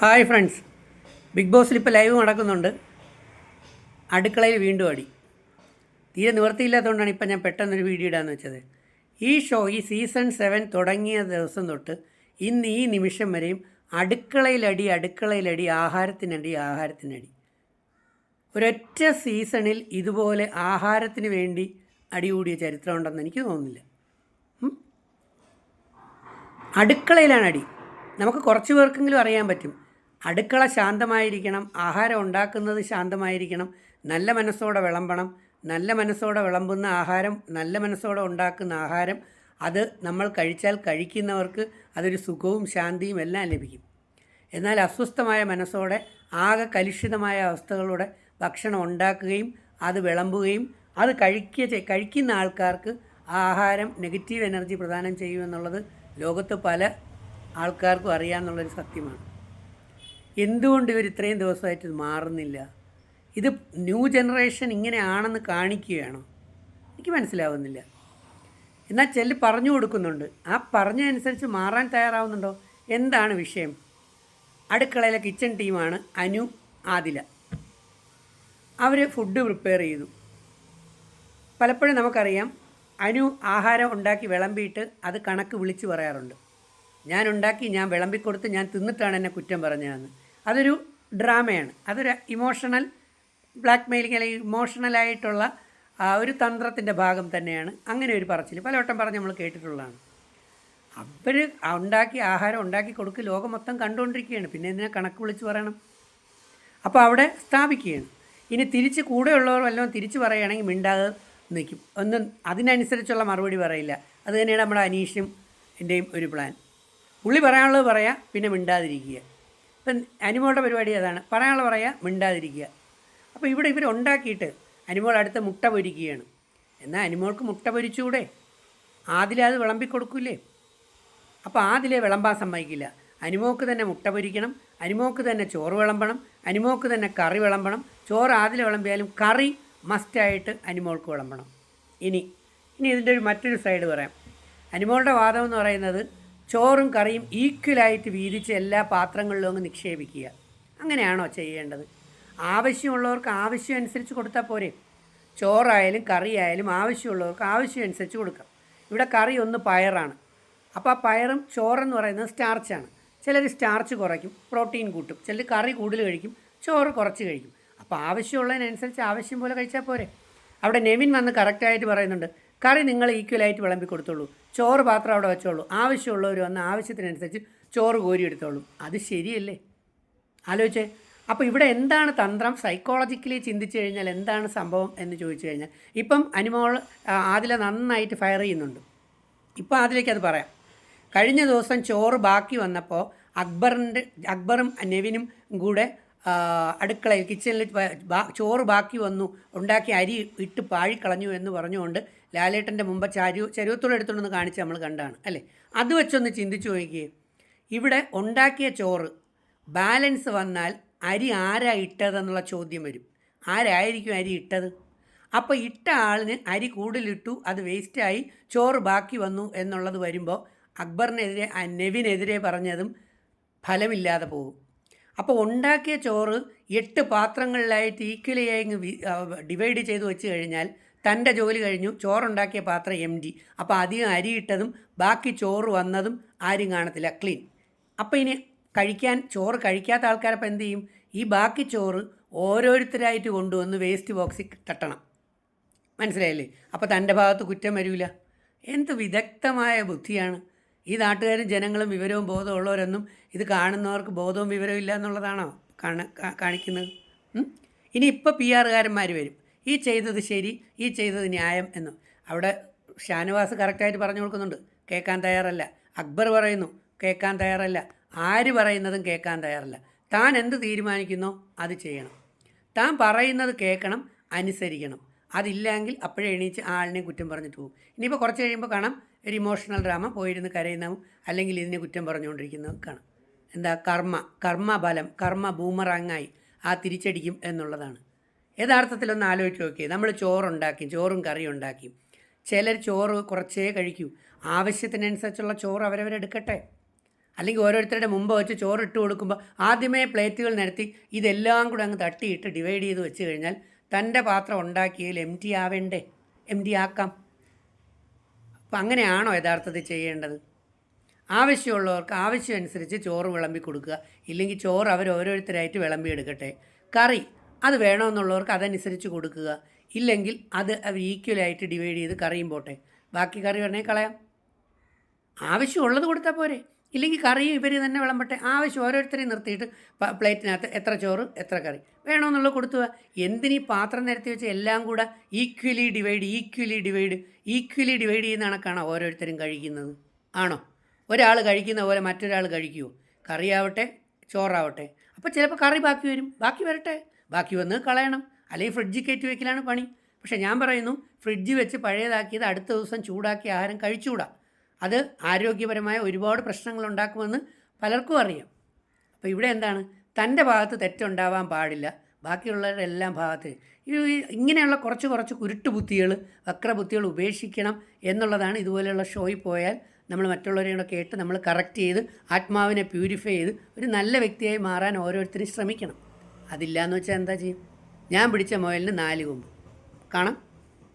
Hi friends. Big ബോസിൽ ഇപ്പോൾ live നടക്കുന്നുണ്ട്. അടുക്കളയിൽ വീണ്ടും അടി. തീരെ നിവൃത്തിയില്ലാത്തതുകൊണ്ടാണ് ഇപ്പം ഞാൻ പെട്ടെന്നൊരു വീഡിയോ ഇടാന്ന് വെച്ചത്. ഈ ഷോ ഈ സീസൺ സെവൻ തുടങ്ങിയ ദിവസം തൊട്ട് ഇന്ന് ഈ നിമിഷം വരെയും അടുക്കളയിലടി അടുക്കളയിലടി ആഹാരത്തിനടി ആഹാരത്തിനടി ഒരൊറ്റ സീസണിൽ ഇതുപോലെ ആഹാരത്തിന് വേണ്ടി അടികൂടിയ ചരിത്രമുണ്ടെന്ന് എനിക്ക് തോന്നുന്നില്ല. അടുക്കളയിലാണ് അടി. നമുക്ക് കുറച്ച് പേർക്കെങ്കിലും അറിയാൻ പറ്റും. അടുക്കള ശാന്തമായിരിക്കണം ആഹാരം ഉണ്ടാക്കുന്നത് ശാന്തമായിരിക്കണം നല്ല മനസ്സോടെ വിളമ്പണം നല്ല മനസ്സോടെ വിളമ്പുന്ന ആഹാരം നല്ല മനസ്സോടെ ഉണ്ടാക്കുന്ന ആഹാരം അത് നമ്മൾ കഴിച്ചാൽ കഴിക്കുന്നവർക്ക് അതൊരു സുഖവും ശാന്തിയും എല്ലാം ലഭിക്കും. എന്നാൽ അസ്വസ്ഥമായ മനസ്സോടെ ആകെ കലുഷിതമായ അവസ്ഥകളോടെ ഭക്ഷണം ഉണ്ടാക്കുകയും അത് വിളമ്പുകയും അത് കഴിക്കുക കഴിക്കുന്ന ആൾക്കാർക്ക് ആ ആഹാരം നെഗറ്റീവ് എനർജി പ്രദാനം ചെയ്യുമെന്നുള്ളത് ലോകത്ത് പല ആൾക്കാർക്കും അറിയാമെന്നുള്ളൊരു സത്യമാണ്. എന്തുകൊണ്ട് ഇവർ ഇത്രയും ദിവസമായിട്ട് മാറുന്നില്ല? ഇത് ന്യൂ ജനറേഷൻ ഇങ്ങനെയാണെന്ന് കാണിക്കുകയാണോ? എനിക്ക് മനസ്സിലാവുന്നില്ല. എന്നാൽ ചെല്ല് പറഞ്ഞു കൊടുക്കുന്നുണ്ട്. ആ പറഞ്ഞതനുസരിച്ച് മാറാൻ തയ്യാറാവുന്നുണ്ടോ? എന്താണ് വിഷയം? അടുക്കളയിലെ കിച്ചൺ ടീമാണ് അനു ആദില. അവർ ഫുഡ് പ്രിപ്പയർ ചെയ്തു. പലപ്പോഴും നമുക്കറിയാം അനു ആഹാരം ഉണ്ടാക്കി വിളമ്പിയിട്ട് അത് കണക്ക് വിളിച്ച് പറയാറുണ്ട്. ഞാൻ ഉണ്ടാക്കി ഞാൻ വിളമ്പിക്കൊടുത്ത് ഞാൻ തിന്നിട്ടാണ് എന്നെ കുറ്റം പറഞ്ഞതെന്ന്. അതൊരു ഡ്രാമയാണ്. അതൊരു ഇമോഷണൽ ബ്ലാക്ക് മെയിലിംഗ് അല്ലെങ്കിൽ ഇമോഷണലായിട്ടുള്ള ഒരു തന്ത്രത്തിന്റെ ഭാഗം തന്നെയാണ്. അങ്ങനെ ഒരു പറച്ചിൽ പലവട്ടം പറഞ്ഞ് നമ്മൾ കേട്ടിട്ടുള്ളതാണ്. അവർ ഉണ്ടാക്കി ആഹാരം ഉണ്ടാക്കി കൊടുക്കുക ലോകം മൊത്തം കണ്ടുകൊണ്ടിരിക്കുകയാണ്. പിന്നെ എന്തിനാ കണക്ക് വിളിച്ച് പറയണം? അപ്പോൾ അവിടെ സ്ഥാപിക്കുകയാണ്. ഇനി തിരിച്ച് കൂടെയുള്ളവർ വല്ലതും തിരിച്ച് പറയുകയാണെങ്കിൽ മിണ്ടാതെ നിൽക്കും. ഒന്നും അതിനനുസരിച്ചുള്ള മറുപടി പറയില്ല. അത് തന്നെയാണ് നമ്മുടെ അനീഷും എന്റെയും ഒരു പ്ലാൻ പുള്ളി പറയാനുള്ളത് പറയാം പിന്നെ മിണ്ടാതിരിക്കുക. ഇപ്പം അനിമോളുടെ പരിപാടി അതാണ്. പറയാനുള്ള പറയാ മിണ്ടാതിരിക്കുക. അപ്പോൾ ഇവിടെ ഇവർ ഉണ്ടാക്കിയിട്ട് അനിമോൾ അടുത്ത മുട്ട പൊരിക്കുകയാണ്. എന്നാൽ അനിമോൾക്ക് മുട്ട പൊരിച്ചുകൂടെ? ആദില അത് വിളമ്പി കൊടുക്കൂല്ലേ അപ്പോൾ ആദിലെ വിളമ്പാൻ സമ്മതിക്കില്ല. അനിമോക്ക് തന്നെ മുട്ട പൊരിക്കണം അനിമോക്ക് തന്നെ ചോറ് വിളമ്പണം അനിമോക്ക് തന്നെ കറി വിളമ്പണം. ചോറ് ആദിലെ വിളമ്പിയാലും കറി മസ്റ്റായിട്ട് അനിമോൾക്ക് വിളമ്പണം. ഇനി ഇനി ഇതിന്റെ ഒരു മറ്റൊരു സൈഡ് പറയാം. അനിമോളുടെ വാദം എന്ന് പറയുന്നത് ചോറും കറിയും ഈക്വലായിട്ട് വീതിച്ച് എല്ലാ പാത്രങ്ങളിലും അങ്ങ് നിക്ഷേപിക്കുക. അങ്ങനെയാണോ ചെയ്യേണ്ടത്? ആവശ്യമുള്ളവർക്ക് ആവശ്യം അനുസരിച്ച് കൊടുത്താൽ പോരെ. ചോറായാലും കറിയായാലും ആവശ്യമുള്ളവർക്ക് ആവശ്യം അനുസരിച്ച് കൊടുക്കാം. ഇവിടെ കറി ഒന്ന് പയറാണ്. അപ്പോൾ ആ പയറും ചോറെന്ന് പറയുന്നത് സ്റ്റാർച്ചാണ് ചിലർ സ്റ്റാർച്ച് കുറയ്ക്കും പ്രോട്ടീൻ കൂട്ടും. ചിലർ കറി കൂടുതൽ കഴിക്കും ചോറ് കുറച്ച് കഴിക്കും. അപ്പോൾ ആവശ്യമുള്ളതിനനുസരിച്ച് ആവശ്യം പോലെ കഴിച്ചാൽ പോരെ. അവിടെ നെവിൻ വന്ന് കറക്റ്റായിട്ട് പറയുന്നുണ്ട്. കറി നിങ്ങൾ ഈക്വലായിട്ട് വിളമ്പി കൊടുത്തോളൂ. ചോറ് പാത്രം അവിടെ വെച്ചോളൂ. ആവശ്യമുള്ളവർ വന്ന് ആവശ്യത്തിനനുസരിച്ച് ചോറ് കോരി എടുത്തോളും. അത് ശരിയല്ലേ? ആലോചിച്ചേ. അപ്പോൾ ഇവിടെ എന്താണ് തന്ത്രം? സൈക്കോളജിക്കലി ചിന്തിച്ചു കഴിഞ്ഞാൽ എന്താണ് സംഭവം എന്ന് ചോദിച്ചു കഴിഞ്ഞാൽ ഇപ്പം അനുമോൾ ആദില നന്നായിട്ട് ഫയർ ചെയ്യുന്നുണ്ട്. ഇപ്പോൾ അതിലേക്ക് അത് പറയാം. കഴിഞ്ഞ ദിവസം ചോറ് ബാക്കി വന്നപ്പോൾ അക്ബറിന്റെ അക്ബറും നെവിനും കൂടെ അടുക്കളയിൽ കിച്ചണിൽ ചോറ് ബാക്കി വന്നു. ഉണ്ടാക്കി അരി ഇട്ട് പാഴിക്കളഞ്ഞു എന്ന് പറഞ്ഞുകൊണ്ട് ലാലേട്ടന്റെ മുമ്പ് ചരു ചരുവത്തോടെ എടുത്തുകൊണ്ടൊന്ന് കാണിച്ച് നമ്മൾ കണ്ടാണ് അല്ലേ? അത് വെച്ചൊന്ന് ചിന്തിച്ചു നോക്കിയേ. ഇവിടെ ഉണ്ടാക്കിയ ചോറ് ബാലൻസ് വന്നാൽ അരി ആരാ ഇട്ടതെന്നുള്ള ചോദ്യം വരും. ആരായിരിക്കും അരി ഇട്ടത്? അപ്പോൾ ഇട്ട ആളിന് അരി കൂടുതലിട്ടു അത് വേസ്റ്റായി ചോറ് ബാക്കി വന്നു എന്നുള്ളത് വരുമ്പോൾ അക്ബറിനെതിരെ നെവിനെതിരെ പറഞ്ഞതും ഫലമില്ലാതെ പോകും. അപ്പോൾ ഉണ്ടാക്കിയ ചോറ് എട്ട് പാത്രങ്ങളിലായിട്ട് ഈക്വലി ഡിവൈഡ് ചെയ്ത് വെച്ച് കഴിഞ്ഞാൽ തന്റെ ജോലി കഴിഞ്ഞു ചോറുണ്ടാക്കിയ പാത്രം എം ഡി അപ്പോൾ അധികം അരി ഇട്ടതും ബാക്കി ചോറ് വന്നതും ആരും കാണത്തില്ല ക്ലീൻ. അപ്പോൾ ഇനി കഴിക്കാൻ ചോറ് കഴിക്കാത്ത ആൾക്കാരപ്പോൾ എന്ത് ചെയ്യും? ഈ ബാക്കി ചോറ് ഓരോരുത്തരായിട്ട് കൊണ്ടുവന്ന് വേസ്റ്റ് ബോക്സിൽ തട്ടണം. മനസ്സിലായല്ലേ? അപ്പോൾ തന്റെ ഭാഗത്ത് കുറ്റം വരില്ല എന്ത് വിദഗ്ധമായ ബുദ്ധിയാണ്. ഈ നാട്ടുകാരും ജനങ്ങളും വിവരവും ബോധമുള്ളവരൊന്നും ഇത് കാണുന്നവർക്ക് ബോധവും വിവരവും ഇല്ല എന്നുള്ളതാണോ കാണ കാണിക്കുന്നത്? ഇനി ഇപ്പോൾ പി ആറുകാരന്മാർ വരും. ഈ ചെയ്തത് ശരി ഈ ചെയ്തത് ന്യായം എന്ന്. അവിടെ ഷാനവാസ് കറക്റ്റായിട്ട് പറഞ്ഞു കൊടുക്കുന്നുണ്ട്. കേൾക്കാൻ തയ്യാറല്ല. അക്ബർ പറയുന്നു കേൾക്കാൻ തയ്യാറല്ല. ആര് പറയുന്നതും കേൾക്കാൻ തയ്യാറല്ല. താൻ എന്ത് തീരുമാനിക്കുന്നോ അത് ചെയ്യണം. താൻ പറയുന്നത് കേൾക്കണം അനുസരിക്കണം. അതില്ലെങ്കിൽ അപ്പോഴേ എണീച്ച് ആ ആളിനെ കുറ്റം പറഞ്ഞിട്ട് പോകും. ഇനിയിപ്പോൾ കുറച്ച് കഴിയുമ്പോൾ കാണാം. ഒരു ഇമോഷണൽ ഡ്രാമ പോയിരുന്ന് കരയുന്നതും അല്ലെങ്കിൽ ഇതിനെ കുറ്റം പറഞ്ഞുകൊണ്ടിരിക്കുന്നതും കാണാം. എന്താ? കർമ്മ കർമ്മബലം കർമ്മ ബൂമറാങ്ങായി ആ തിരിച്ചടിക്കും എന്നുള്ളതാണ്. യഥാർത്ഥത്തിലൊന്ന് ആലോചിച്ച് നോക്കിയേ. നമ്മൾ ചോറുണ്ടാക്കി ചോറും കറിയും ഉണ്ടാക്കി ചിലർ ചോറ് കുറച്ചേ കഴിക്കൂ. ആവശ്യത്തിനനുസരിച്ചുള്ള ചോറ് അവരവരെടുക്കട്ടെ അല്ലെങ്കിൽ ഓരോരുത്തരുടെ മുമ്പ് വെച്ച് ചോറ് ഇട്ട് കൊടുക്കുമ്പോൾ ആദ്യമേ പ്ലേറ്റുകൾ നിരത്തി ഇതെല്ലാം കൂടെ അങ്ങ് തട്ടിയിട്ട് ഡിവൈഡ് ചെയ്ത് വെച്ച് കഴിഞ്ഞാൽ തന്റെ പാത്രം ഉണ്ടാക്കിയതിൽ എം ടി ആവേണ്ടേ? എം ടി ആക്കാം. അപ്പം അങ്ങനെയാണോ യഥാർത്ഥത്തിൽ ചെയ്യേണ്ടത്? ആവശ്യമുള്ളവർക്ക് ആവശ്യമനുസരിച്ച് ചോറ് വിളമ്പി കൊടുക്കുക. ഇല്ലെങ്കിൽ ചോറ് അവർ ഓരോരുത്തരായിട്ട് വിളമ്പി എടുക്കട്ടെ കറി. അത് വേണമെന്നുള്ളവർക്ക് അതനുസരിച്ച് കൊടുക്കുക. ഇല്ലെങ്കിൽ അത് ഈക്വലായിട്ട് ഡിവൈഡ് ചെയ്ത് കറിയും പോട്ടെ. ബാക്കി കറി വേണമെങ്കിൽ കളയാം. ആവശ്യമുള്ളത് കൊടുത്താൽ പോരെ. ഇല്ലെങ്കിൽ കറിയും ഇവർ തന്നെ വിളമ്പട്ടെ. ആവശ്യം ഓരോരുത്തരെയും നിർത്തിയിട്ട് പ്ലേറ്റിനകത്ത് എത്ര ചോറ് എത്ര കറി. വേണമെന്നുള്ളത് കൊടുത്തുക എന്തിനീ പാത്രം നിരത്തി വെച്ച് എല്ലാം കൂടെ equally divide equally divide equally divide ചെയ്യുന്ന കണക്കാണോ ഓരോരുത്തരും കഴിക്കുന്നത്. ആണോ? ഒരാൾ കഴിക്കുന്ന പോലെ മറ്റൊരാൾ കഴിക്കുമോ കറിയാവട്ടെ ചോറാവട്ടെ. അപ്പോൾ ചിലപ്പോൾ കറി ബാക്കി വരും. ബാക്കി വരട്ടെ. ബാക്കി വന്ന് കളയണം. അല്ലെങ്കിൽ ഫ്രിഡ്ജിൽ കയറ്റി വയ്ക്കലാണ് പണി. പക്ഷേ ഞാൻ പറയുന്നു ഫ്രിഡ്ജ് വെച്ച് പഴയതാക്കിയത് അടുത്ത ദിവസം ചൂടാക്കി ആഹാരം കഴിച്ചുകൂടാ. അത് ആരോഗ്യപരമായ ഒരുപാട് പ്രശ്നങ്ങൾ ഉണ്ടാക്കുമെന്ന് പലർക്കും അറിയാം. അപ്പോൾ ഇവിടെ എന്താണ്? തന്റെ ഭാഗത്ത് തെറ്റുണ്ടാവാൻ പാടില്ല. ബാക്കിയുള്ളവരുടെ എല്ലാം ഭാഗത്ത് ഇങ്ങനെയുള്ള കുറച്ച് കുറച്ച് കുരുട്ട് ബുദ്ധികൾ വക്രബുദ്ധികൾ ഉപേക്ഷിക്കണം എന്നുള്ളതാണ് ഇതുപോലെയുള്ള ഷോയിൽ പോയാൽ നമ്മൾ മറ്റുള്ളവരെയും കൂടെ കേട്ട് നമ്മൾ കറക്റ്റ് ചെയ്ത് ആത്മാവിനെ പ്യൂരിഫൈ ചെയ്ത് ഒരു നല്ല വ്യക്തിയായി മാറാൻ ഓരോരുത്തരും ശ്രമിക്കണം. അതില്ല എന്ന് വെച്ചാൽ എന്താ ചെയ്യും? ഞാൻ പിടിച്ച മുയലിന് നാല് കൊമ്പ്. കാണാം.